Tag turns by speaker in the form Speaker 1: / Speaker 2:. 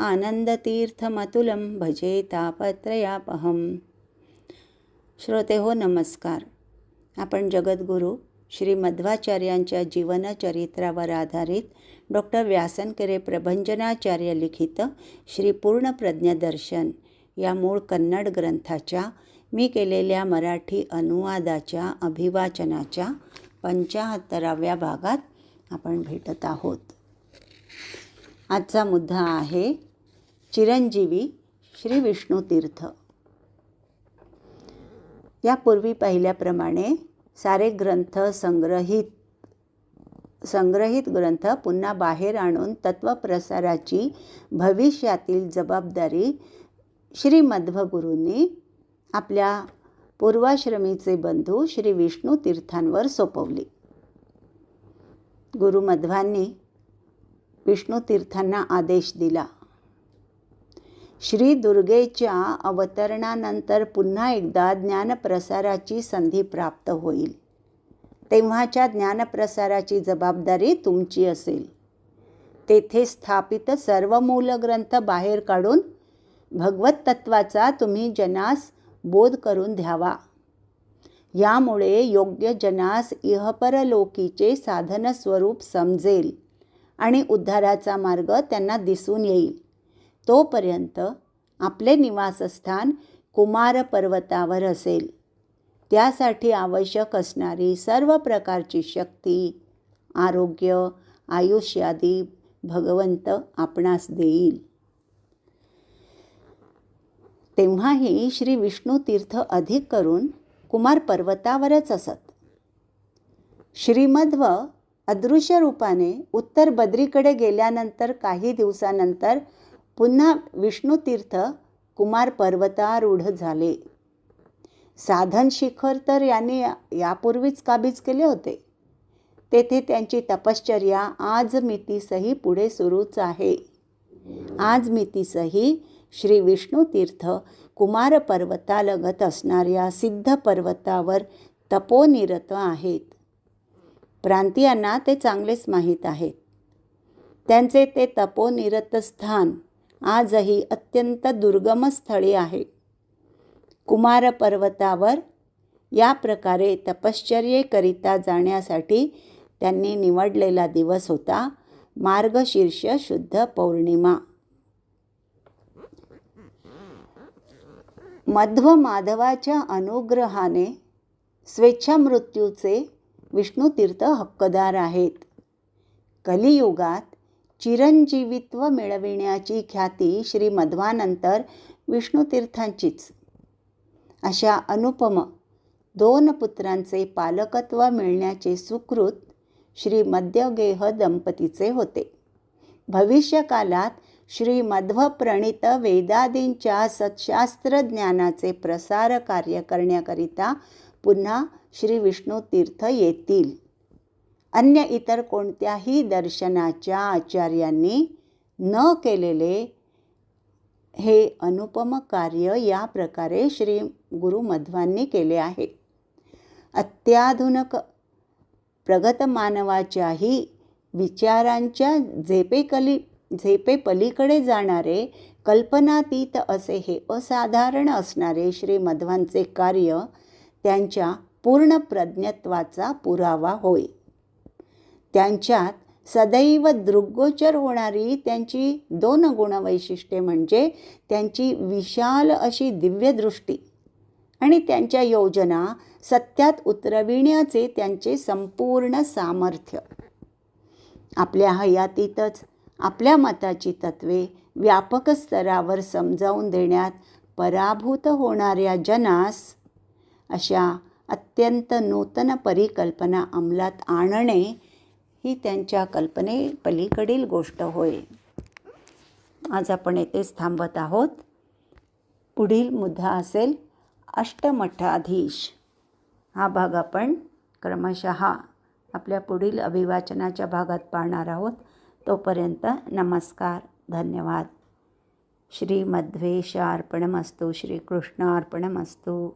Speaker 1: आनंदतीर्थमतुलं भजे तापत्रयापहम श्रोते हो नमस्कार. आपण जगद्गुरू श्री मध्वाचार्यांच्या जीवनचरित्रावर आधारित डॉक्टर व्यासनकरे प्रभंजनाचार्य लिखित श्री पूर्णप्रज्ञदर्शन या मूळ कन्नड ग्रंथाच्या मी केलेल्या मराठी अनुवादाच्या अभिवाचनाच्या पंचाहत्तराव्या भागात आपण भेटत आहोत. आजचा मुद्दा आहे चिरंजीवी श्री विष्णुतीर्थ यापूर्वी पाहिल्याप्रमाणे सारे ग्रंथ संग्रहित संग्रहित ग्रंथ पुन्हा बाहेर आणून तत्वप्रसाराची भविष्यातील जबाबदारी श्रीमध्वगुरूंनी आपल्या पूर्वाश्रमीचे बंधू श्री विष्णू तीर्थांवर सोपवली. गुरुमध्वांनी विष्णू तीर्थांना आदेश दिला. श्री दुर्गेच्या अवतरणानंतर पुन्हा एकदा ज्ञानप्रसाराची संधी प्राप्त होईल. तेव्हाच्या ज्ञानप्रसाराची जबाबदारी तुमची असेल. तेथे स्थापित सर्व मूल ग्रंथ बाहेर काढून भगवत तत्वाचा तुम्ही जनास बोध करून द्यावा यामुळे योग्य जनास इहपरलोकीचे साधन स्वरूप समजेल आणि उद्धाराचा मार्ग त्यांना दिसून येईल. तोपर्यंत आपले निवासस्थान कुमार पर्वतावर असेल. त्यासाठी आवश्यक असणारी सर्व प्रकारची शक्ती आरोग्य आयुष्यादी भगवंत आपणास देईल. तेव्हाही श्री विष्णू तीर्थ अधिक करून कुमार पर्वतावरच असत. श्रीमध्व अदृश्य रूपाने उत्तर बद्रीकडे गेल्यानंतर काही दिवसानंतर पुन्हा विष्णुतीर्थ कुमार पर्वतारूढ झाले. साधन शिखर तर यांनी यापूर्वीच काबीज केले होते. तेथे त्यांची तपश्चर्या आज मितीसही पुढे सुरूच आहे. आज मितीसही श्री विष्णुतीर्थ कुमार पर्वतालगत असणाऱ्या सिद्ध पर्वतावर तपोनिरत आहेत. प्रांतियांना ते चांगलेच माहीत आहेत. त्यांचे ते तपोनिरत स्थान आजही अत्यंत दुर्गम स्थळी आहे. कुमार पर्वतावर या प्रकारे तपश्चर्येकरिता जाण्यासाठी त्यांनी निवडलेला दिवस होता मार्गशीर्ष शुद्ध पौर्णिमा. मध्व माधवाच्या अनुग्रहाने स्वेच्छामृत्यूचे विष्णुतीर्थ हक्कदार आहेत. कलियुगात चिरंजीवित्व मिळविण्याची ख्याती श्री मध्वानंतर विष्णुतीर्थांचीच. अशा अनुपम दोन पुत्रांचे पालकत्व मिळण्याचे सुकृत श्री मध्यगेह दंपतीचे होते. भविष्यकालात श्री मध्वप्रणित वेदादींच्या सत्शास्त्र ज्ञानाचे प्रसार कार्य करण्याकरिता पुन्हा श्री विष्णुतीर्थ येतील. अन्य इतर कोणत्याही दर्शनाच्या आचार्यांनी न केलेले हे अनुपम कार्य या प्रकारे श्री गुरु मध्वांनी केले आहे. अत्याधुनिक प्रगत मानवाच्याही विचारांच्या झेपेकली झेपेपलीकडे जाणारे कल्पनातीत असे हे असाधारण असणारे श्री मध्वांचे कार्य त्यांच्या पूर्ण प्रज्ञत्वाचा पुरावा होय. त्यांच्यात सदैव दृग्गोचर होणारी त्यांची दोन गुणवैशिष्ट्ये म्हणजे त्यांची विशाल अशी दिव्यदृष्टी आणि त्यांच्या योजना सत्यात उतरविण्याचे त्यांचे संपूर्ण सामर्थ्य. आपल्या हयातीतच आपल्या मताची तत्वे व्यापक स्तरावर समजावून देण्यात पराभूत होणाऱ्या जनास अशा अत्यंत नूतन परिकल्पना अंमलात आणणे ही त्यांच्या कल्पनेपलीकडील गोष्ट होय. आज आपण येथेच थांबत आहोत. पुढील मुद्दा असेल अष्टमठाधीश. हा भाग आपण क्रमशः आपल्या पुढील अभिवाचनाच्या भागात पाहणार आहोत. तोपर्यंत नमस्कार धन्यवाद. श्रीमध्वेशार्पणमस्तु श्रीकृष्णार्पणमस्तु.